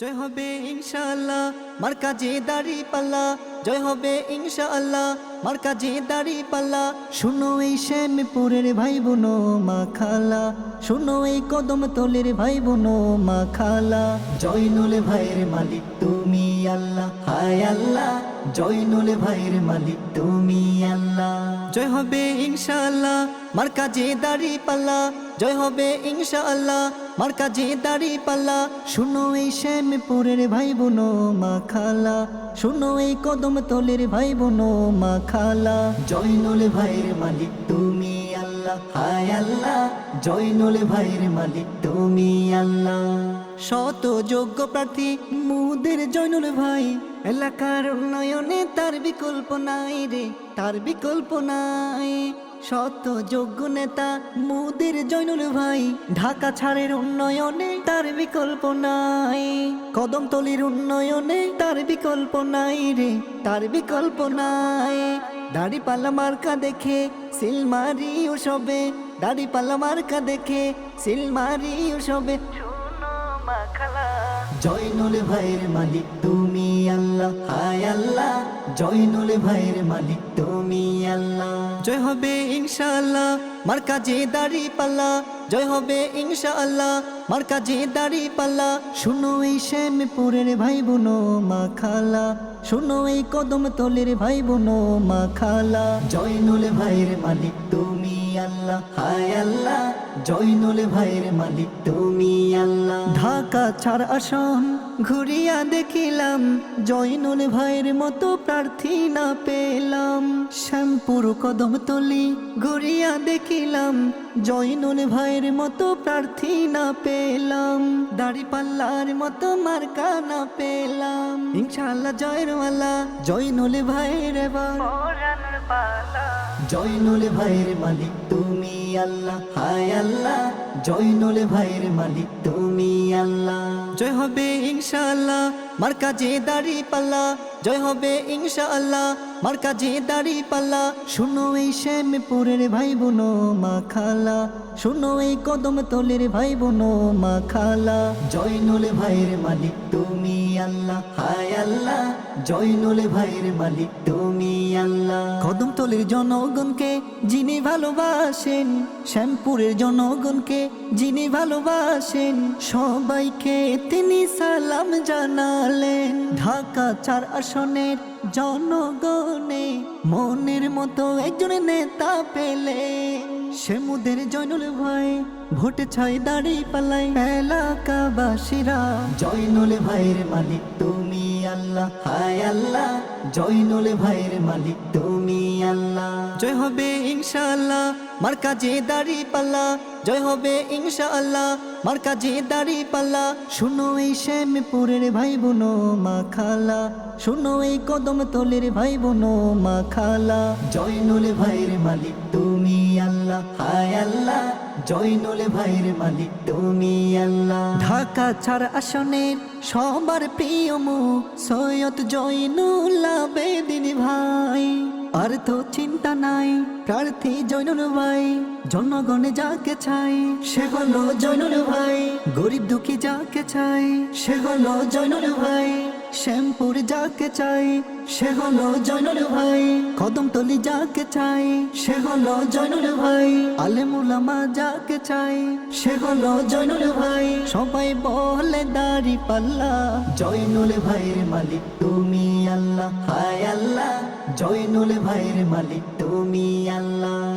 জয় হবে ইনশাআল্লাহ, মার কাজে দাড়ি পাল্লা। জয় হবে ইনশাআল্লাহ, মার কাজে দাড়ি পাল্লা। শুনো এই শ্যামপুরের ভাই বোনো মা খালা। শুনো এই কদম তলের ভাই বোনো মা খালা। জয়নুল ভাইয়ের মালিক তুমি আল্লাহ, হায় আল্লাহ। জয়নুল ভাইয়ের মালিক তুমি আল্লাহ। জয় হবে ইনশাআল্লাহ, মার কাজে দাড়ি পাল্লা। জয় হবে ইনশাআল্লাহ মার কাজে দাড়ি পাল্লা, শুনো এই শ্যামপুরের ভাই বোনো মা খালা, শুনো এই কদম তলের ভাই বোনো মা খালা। জয়নুল ভাইয়ের মালিক তুমি আল্লাহ, হায় আল্লাহ। জয়নুল ভাইয়ের মালিক তুমি আল্লাহ। শত যোগ্য প্রার্থী মুদের জয়নুল ভাই, এলাকার উন্নয়নে তার বিকল্প নাই রে, তার বিকল্প নাই। শত যোগ্য নেতা মুদের জয়নুল ভাই। ঢাকা ছাড়ের উন্নয়নে তার বিকল্প নাই। কদমতলির উন্নয়নে তার বিকল্প নাই রে তার বিকল্প নাই। দাড়ি পাল্লা মার্কা দেখে সিলমারি ও সবে দাড়ি পাল্লা মার্কা দেখে সিলমারি ও সবে। জয়নুল ভাইয়ের মালিক তুমি আল্লাহ হায় আল্লাহ। জয়নুল ভাইয়ের মালিক তুমি আল্লাহ। জয় হবে ইনশাআল্লাহ, মার কাজে দাড়ি পাল্লা। জয় হবে ইনশাআল্লাহ, মার কাজে দাড়ি পাল্লা। শুনো এই শ্যামপুরের ভাই বোনো মা খালা। শুনো এই কদম তলের ভাই বোনো মা খালা। জয়নুল ভাইয়ের মালিক তুমি আল্লাহ হায় আল্লাহ। জয়নুল ভাইয়ের মালিক তুমি আল্লাহ। ঢাকা ছাড় আসন ঘুরিয়া দেখিলাম জয়নুল ভাইয়ের মতো প্রার্থী না পেলাম। শ্যামপুর কদম তলি ঘুরিয়া দেখিলাম জয়নুল ভাইয়ের মতো প্রার্থী না পেলাম। দাড়ি পাল্লার মতো মার্কা না পেলাম। ইনশাআল্লাহ জয়েরওয়ালা জয়নুল ভাইয়ের এবার। জয়নুল ভাইয়ের মালিক তুমি আল্লাহ, হায় আল্লাহ। জয়নুল ভাইয়ের মালিক তুমি আল্লাহ। জয় হবে ইনশাল্লাহ মার কাজে দাড়ি পাল্লা জয় হবে ইনশাআল্লাহ মার কাজে দাড়ি পাল্লা। শুনো এই শ্যামপুরের ভাই বোনো মা খালা। শুনো এই কদম তলের ভাই বোনো মা খালা। জয়নুল ভাইয়ের মালিক তুমি আল্লাহ, হায় আল্লাহ। জয়নুল ভাইয়ের মালিক তুমি আল্লাহ। কদম তলের জনগণকে যিনি ভালোবাসেন, শ্যামপুরের জনগণকে যিনি ভালোবাসেন, সবাইকে তিনি সালাম জানালেন। ঢাকা চার আসনের জনগণে মনের মতো একজন নেতা পেলে সে মুদের জয়নুল ভাই, ভোটে ছয় দাড়ি পালাই এলাকাবাসীরা। জয়নুল ভাইয়ের মালিক তুমি আল্লাহ হায় আল্লাহ জয়নুল ভাইয়ের মালিক তুমি আল্লাহ। জয় হবে ইনশাআল্লাহ মার কাজে দাড়ি পাল্লা। জয় হবে ইনশাআল্লাহ মার কাজে দাড়ি পাল্লা। শুনো এই শ্যামপুরের ভাই বোনো মা খালা। শুনো এই কদম তলের ভাই বোনো মা খালা। জয়নুল ভাইয়ের মালিক তুমি আল্লাহ হায় আল্লাহ জয়নুল ভাইয়ের মালিক, তুমি আল্লাহ। ঢাকা ছাড় আসনের সবার প্রিয় মুখ, সৈয়দ জয়নুল আবেদিন ভাই তো চিন্তা নাই, প্রার্থী জয়নুল ভাই, জনগণে যাকে চাই সে হলো জয়নুল ভাই, গরিব দুঃখী যাকে চাই সে হলো জয়নুল ভাই, শ্যামপুর যাকে চাই সে হলো জয়নুল ভাই, কদমতলি যাকে চাই সে হলো জয়নুল ভাই আলেমুলামা যাকে চাই সে হলো জয়নুল ভাই, সবাই বলে দাড়ি পাল্লা, জয়নুল ভাইয়ের মালিক তুমি আল্লাহ, হায় আল্লাহ। জয়নুল ভাইয়ের মালিক তুমি আল্লাহ।